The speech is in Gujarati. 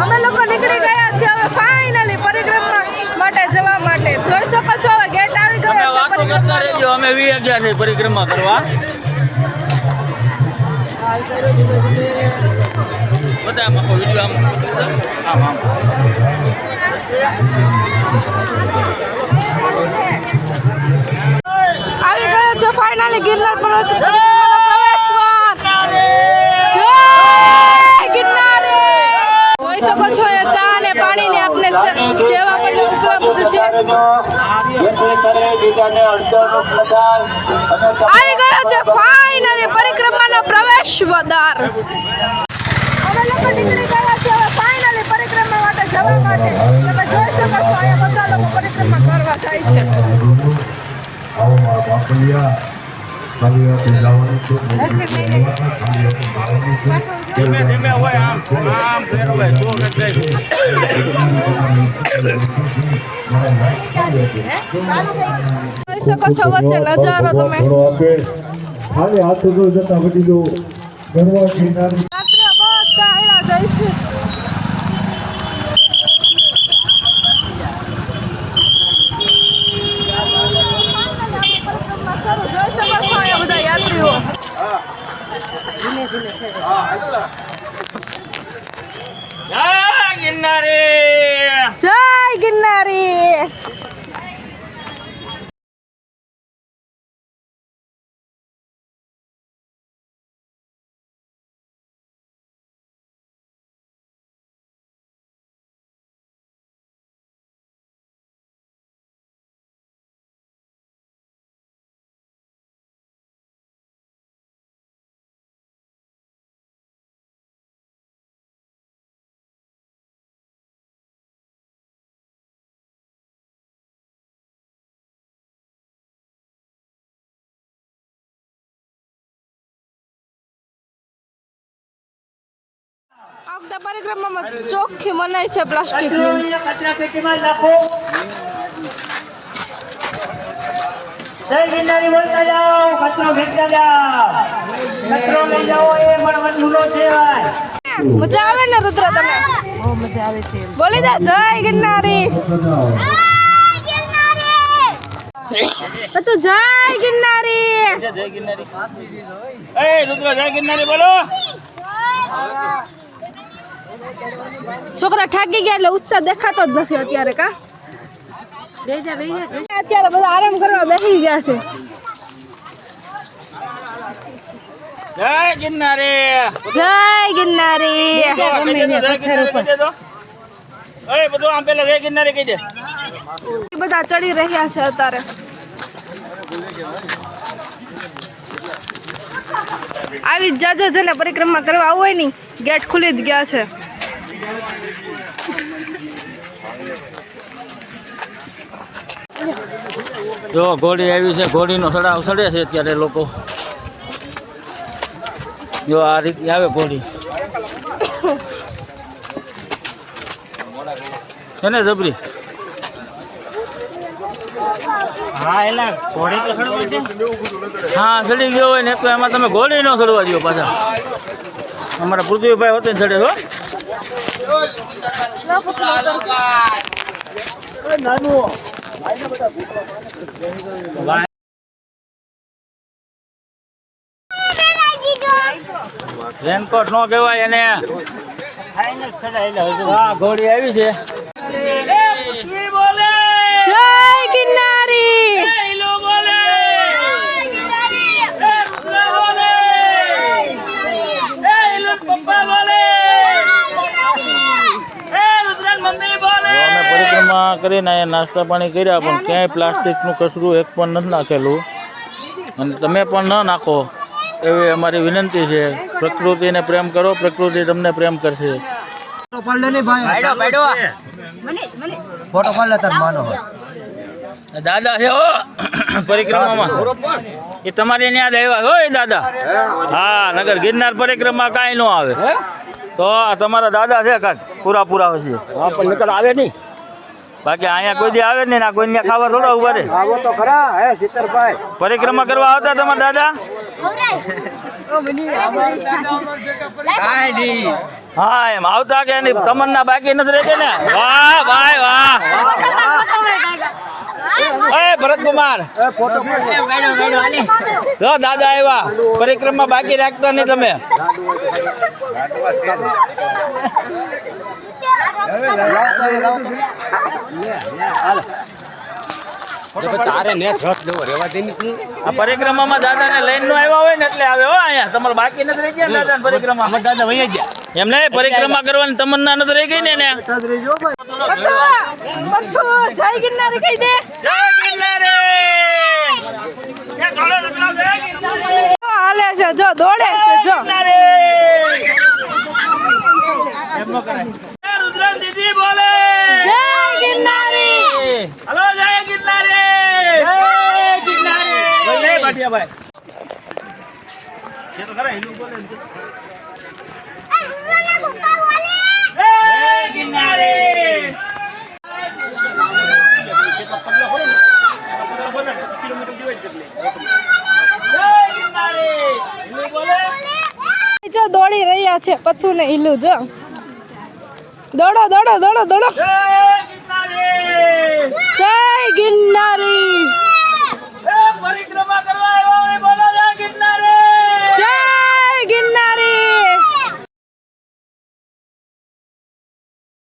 અમે લોકો નીકળી ગયા છીએ હવે ફાઇનલી પરિક્રમા માટે જવા માટે. જોઈ શકો છો હવે ગેટ આવી ગયો વાતો કરતા રહેજો અમે વી ગયા છે પરિક્રમા કરવા. બધા આખો વીડિયો આમ આમ આમ આવી ગયો છે ફાઇનલી ગિરનાર પર્વત પરિક્રમાનો પ્રવેશ દ્વાર જય ગિરનારી જોઈ શકો છો એ ચા અને પાણીની આપને સે- સેવા પણ ઉપલબ્ધ છે આવી ગયો છે ફાઇનલી પરિક્રમાનો પ્રવેશ વધાર. અમે લોકો નીકળી ગયા છે હવે ફાઇનલી પરિક્રમા માટે જવા માટે. તમે જોઈ શકો છો અહીંયા બધા લોકો પરિક્રમા કરવા જાય છે. આવો મારા બાપલિયા ખાલી આપણે જવાનું છે ખાલી આપણે જવાનું છે ધીમે ધીમે હોય આમ કે શકો છો વચ્ચે નજારો તમે. ખાલી હાથ જતા બધી જો ગરવા કિનારી રાત્રે બસ કાયલા જાય છે જોઈ શકો છો અહીંયા બધા યાત્રીઓ જય ગિરનારી! જય ગિરનારી! આ વખતે પરિક્રમામાં ચોખ્ખી મનાય છે પ્લાસ્ટિકની. કચરા પેટીમાં નાખો. જય ગિરનારી બોલતા જાઓ કચરો ફેંકતા જાઓ. કચરો લઈ જાઓ એ પણ નુલો છે ભાઈ મજા આવે ને રુદ્ર તમે? બહુ મજા આવે છે. બોલી દે જય ગિરનારી. તો જય ગિરનારી. જય ગિરનારી એ રુદ્ર જય ગિરનારી બોલો. છોકરા થાકી ગયા એટલે ઉત્સાહ દેખાતો જ નથી અત્યારે કા? અત્યારે બધા આરામ કરવા બેસી ગયા છે. જય ગિરનારી. જય ગિરનારી. બધા ચડી રહ્યા છે અત્યારે. આવી જ જાજો જેને પરિક્રમા કરવા આવું હોયની ગેટ ખુલી જ ગયા છે. જો ઘોડી આવી છે ઘોડીનો સડાવ સડે છે અત્યારે લોકો. જો આ રીતે આવે ઘોડી. છે ને જબરી? હા હા ચડી ગયો હોય ને તો એમાં તમે ઘોડી ન ચડવા દો પાછા. અમારા પૃથ્વીભાઈ હોતે ચડે છો રેનકોટ નો કહેવાય એને. ઘોડી આવી છે. કરીને અહીંયા નાસ્તા પાણી કર્યા પણ ક્યાંય પ્લાસ્ટિકનું કચરું એક પણ નથી નાખેલું. અને તમે પણ ન નાખો એવી અમારી વિનંતી છે. પ્રકૃતિને પ્રેમ કરો પ્રકૃતિ તમને પ્રેમ કરશે. દાદા છે હો. પરિક્રમામાં. એ તમારી ત્યાં જ આવ્યા હો એ દાદા. હા નગર ગિરનાર પરિક્રમા કાંઈ ન આવે. તો આ તમારા દાદા છે કાંઈક? પૂરા પૂરા હશે આવે નહીં. બાકી અહીંયા કોઈ દી આવે નહીં ને આ કોઈ ખાવા થોડા ઊભા રે આવો તો ખરા હે સિત્તરભાઈ પરિક્રમા કરવા આવતા તમારા દાદા? હા એમ આવતા કે તમન્ના બાકી નથી રહેતી ને? વાહ ભાઈ વાહ. ભરતકુમાર. જો દાદા આવ્યા. પરિક્રમા બાકી રાખતા નહીં તમે. આ પરિક્રમામાં દાદાને લઈને નો આવ્યા હોય ને એટલે આવે હો અહીંયા. તમારે બાકી નથી રહી ગયા દાદા પરિક્રમા. દાદા વહી ગયા. એમ નહીં પરિક્રમા કરવાની તમન્ના નથી રહી ગઈ ને એને. પથ્થુ પથ્થુ જય ગિરનારી. કહી દે જો હાલે છે જો દોડે છે જો રુદ્રન દીદી બોલે જય ગિરનારી. હલો જય ગિરનારી. જય ગિરનારી બોલે ભાટિયાભાઈ. તો ખરા હિન્દુ બોલે જો દોડી રહ્યા છે પથુ ને ઈલું જો. દોડો દોડો દોડો દોડો.